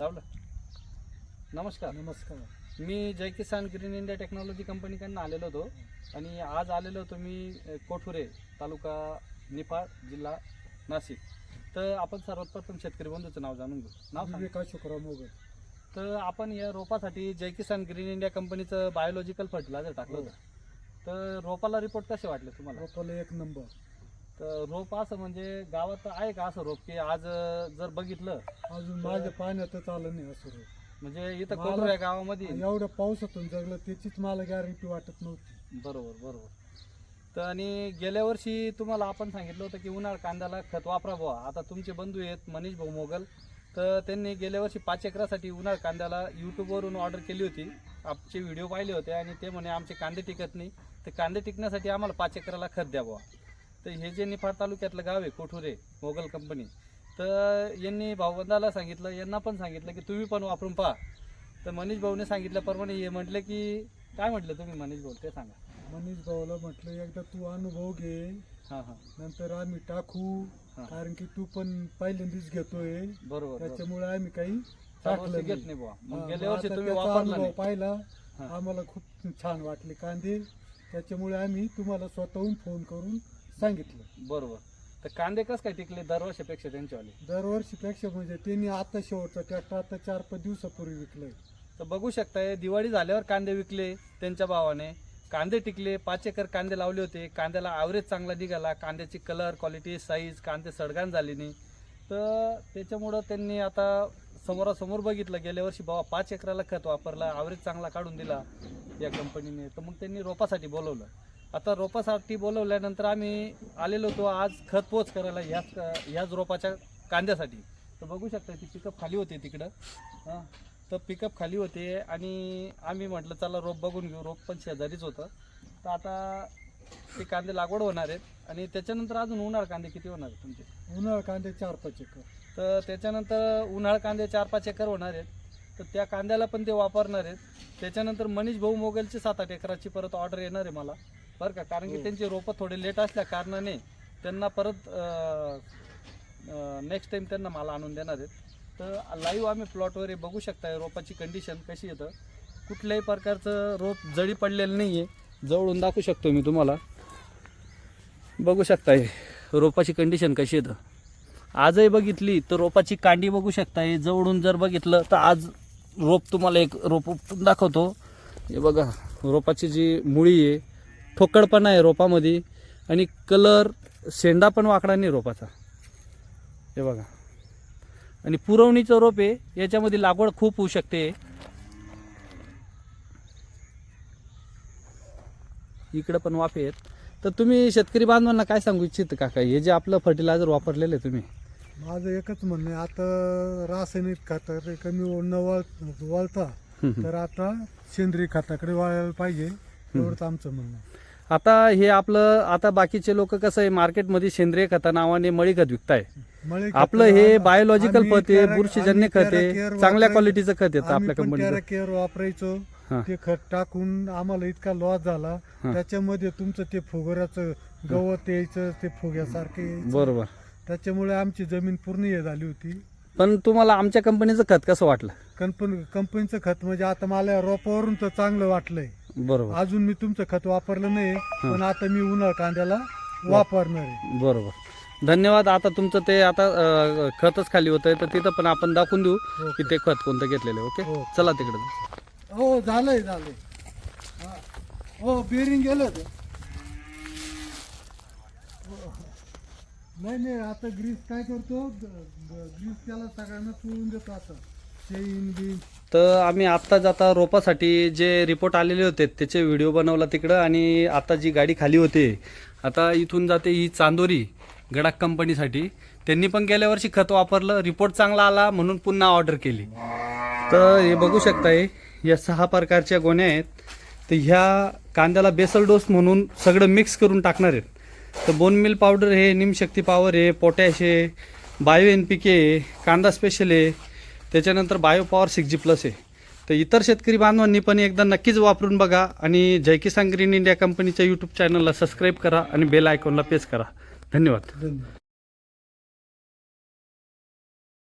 लावलं नमस्कार. नमस्कार. मी Jai Kisan green India technology कंपनीकडनं आलेलो होतो. आणि आज आलेलो होतो मी कोठुरे तालुका निफाड जिल्हा नाशिक. तर आपण सर्वात प्रथम शेतकरी बंधूचं नाव जाणून घेऊ. नाव विकास शुक्राव मोगल. तर आपण या रोपासाठी जय किसान ग्रीन इंडिया कंपनीचं बायोलॉजिकल फर्टिलायझर टाकलं होतं. तर रोपाला रिपोर्ट कसे वाटले तुम्हाला? रोपाला एक नंबर तर रोप असं म्हणजे गावात आहे का असं रोप की आज जर बघितलं? अजून माझ्या पाण्यातच आलं नाही असं रोप. म्हणजे इथं मला- कोठुऱ्या गावामध्ये? एवढ्या पावसातून जगलं त्याचीच मला गॅरंटी वाटत नव्हती. बरोबर बरोबर. तर आणि गेल्या वर्षी तुम्हाला आपण सांगितलं होतं की उन्हाळ कांद्याला खत वापरा बुवा. आता तुमचे बंधू आहेत मनीष भाऊ मोगल. तर त्यांनी गेल्या वर्षी पाच एकरासाठी उन्हाळ कांद्याला यूट्यूबवरून ऑर्डर केली होती. आमचे व्हिडिओ पाहिले होते आणि ते म्हणे आमचे कांदे टिकत नाही. तर कांदे टिकण्यासाठी आम्हाला पाच एकराला खत द्या बुवा. तर हे जे निफाड तालुक्यातलं गाव आहे कोठुरे मोगल कंपनी तर यांनी भाऊबंदाला सांगितलं यांना पण सांगितलं की तुम्ही पण वापरून पहा तर मनीष भाऊने सांगितल्याप्रमाणे हे म्हटले की काय म्हटलं तुम्ही मनीष भाऊ ते सांगा मनीष भाऊला म्हटलं एकदा तू अनुभव घे हां हां नंतर आम्ही टाकू. कारण की तू पण पहिल्यांदाच घेतोय बरोबर. त्याच्यामुळे आम्ही काही टाकलं घेत नाही. बुवा मग गेल्या वर्षी तुम्ही वापरला पाहिला. आम्हाला खूप छान वाटले कांदे त्याच्यामुळे आम्ही तुम्हाला स्वतःहून फोन करून सांगितलं. बरोबर. तर कांदे कस काय टिकले दरवर्षीपेक्षा त्यांच्यावाले दरवर्षीपेक्षा म्हणजे त्यांनी आता शेवटचा ट्रॅक्टर आता चार पाच दिवसापूर्वी विकलंय. तर बघू शकताय दिवाळी झाल्यावर कांदे विकले त्यांच्या भावाने. कांदे टिकले पाच एकर कांदे लावले होते. कांद्याला ॲव्हरेज चांगला निघाला. कांद्याची कलर क्वालिटी साईज कांदे सडगाण झाली नाही. तर त्याच्यामुळं त्यांनी आता समोरासमोर बघितलं गेल्या वर्षी बाबा पाच एकराला खत वापरला ॲव्हरेज चांगला काढून दिला या कंपनीने तर मग त्यांनी रोपासाठी बोलवलं. आता रोपासाठी बोलवल्यानंतर आम्ही आलेलो होतो आज खत पोच करायला ह्याच ह्याच रोपाच्या कांद्यासाठी. तर बघू शकता ती पिकअप खाली होते तिकडं. हां. तर पिकअप खाली होते आणि आम्ही म्हटलं चला रोप बघून घेऊ. रोप पण शेजारीच होतं. तर आता ते कांदे लागवड होणार आहेत आणि त्याच्यानंतर अजून उन्हाळ कांदे किती होणार आहेत तुमचे? उन्हाळा कांदे चार पाच एकर. तर त्याच्यानंतर उन्हाळ कांदे चार पाच एकर होणार आहेत. तर त्या कांद्याला पण ते वापरणार आहेत. त्याच्यानंतर मनीष भाऊ मोगलची सात आठ एकराची परत ऑर्डर येणार आहे मला. बरं का? कारण की. त्यांचे रोपं थोडे लेट असल्या कारणाने त्यांना परत नेक्स्ट टाइम त्यांना मला आणून देणार आहेत. तर लाईव्ह आम्ही प्लॉटवर बघू शकताय रोपाची कंडिशन कशी येतं कुठल्याही प्रकारचं रोप जळी पडलेलं नाही आहे जवळून दाखवू शकतो मी तुम्हाला. बघू शकताय रोपाची कंडिशन कशी येतं आजही बघितली तर रोपाची कांडी बघू शकताय. जवळून जर बघितलं तर आज रोप तुम्हाला एक रोप दाखवतो. हे बघा रोपाची जी मुळी आहे ठोकळपणा आहे रोपामध्ये आणि कलर शेंडा पण वाकडा नाही रोपाचा. हे बघा. आणि पुरवणीचं रोप आहे याच्यामध्ये लागवड खूप होऊ शकते. इकडं पण वाफे आहेत. तर तुम्ही शेतकरी बांधवांना काय सांगू इच्छित काका? हे जे आपलं फर्टिलायझर वापरलेलं आहे तुम्ही. माझं एकच म्हणणं आहे आता रासायनिक खतं कमी न वळ वळता तर आता सेंद्रिय खताकडे वळायला पाहिजे एवढंच आमचं म्हणणं. आता हे आपलं आता बाकीचे लोक कसं आहे मार्केटमध्ये सेंद्रिय खता नावाने मळी खत विकताय आपलं हे बायोलॉजिकल खत आहे बुरशीजन्य खत आहे चांगल्या. क्वालिटीचं खत येतं आपल्या कंपनीचं Terra Care वापरायचो. ते खत टाकून आम्हाला इतका लॉस झाला. त्याच्यामध्ये तुमचं ते फुगराचं गवत यायचं ते फुग्यासारखे. बरोबर. त्याच्यामुळे आमची जमीन पूर्ण हे झाली होती. पण तुम्हाला आमच्या कंपनीचं खत कसं वाटलं? कंपनी कंपनीचं खत म्हणजे आता मला रोपावरून तर चांगलं वाटलंय. बरोबर. अजून मी तुमचं खत वापरलं नाही पण आता मी उन्हाळ कांद्याला वापरणार आहे. बरोबर. धन्यवाद. आता तुमचं ते आता अं, खतच खाली होतंय तर तिथं पण आपण दाखवून देऊ की ते खत कोणतं घेतलेलं आहे ओके? हो. चला तिकडे. हो झालंय झालंय. हा. हो बेरिंग गेलं ते. हो. नाही नाही आता ग्रीस काय करतो? ग्रीस त्याला सगळ्यांना चोळून देतो आता. तर आम्ही आत्ता जाता रोपासाठी जे रिपोर्ट आलेले होते त्याचे व्हिडिओ बनवला तिकडं आणि आता जी गाडी खाली होते आता इथून जाते ही चांदोरी गडाक कंपनीसाठी. त्यांनी पण गेल्या वर्षी खत वापरलं रिपोर्ट चांगला आला म्हणून पुन्हा ऑर्डर केली. तर हे बघू शकताय या सहा प्रकारच्या गोण्या आहेत. तर ह्या कांद्याला बेसल डोस म्हणून सगळं मिक्स करून टाकणार आहेत. तर बोन मिल पावडर हे निमशक्ती पॉवर आहे पोटॅश आहे बायो एन पी के कांदा स्पेशल आहे त्याच्यानंतर bio power six G plus आहे. तर इतर शेतकरी बांधवांनी पण एकदा नक्कीच वापरून बघा आणि जय किसान ग्रीन इंडिया कंपनीच्या यूट्यूब चॅनलला सबस्क्राईब करा आणि बेल आयकॉनला प्रेस करा. धन्यवाद. धन्यवाद.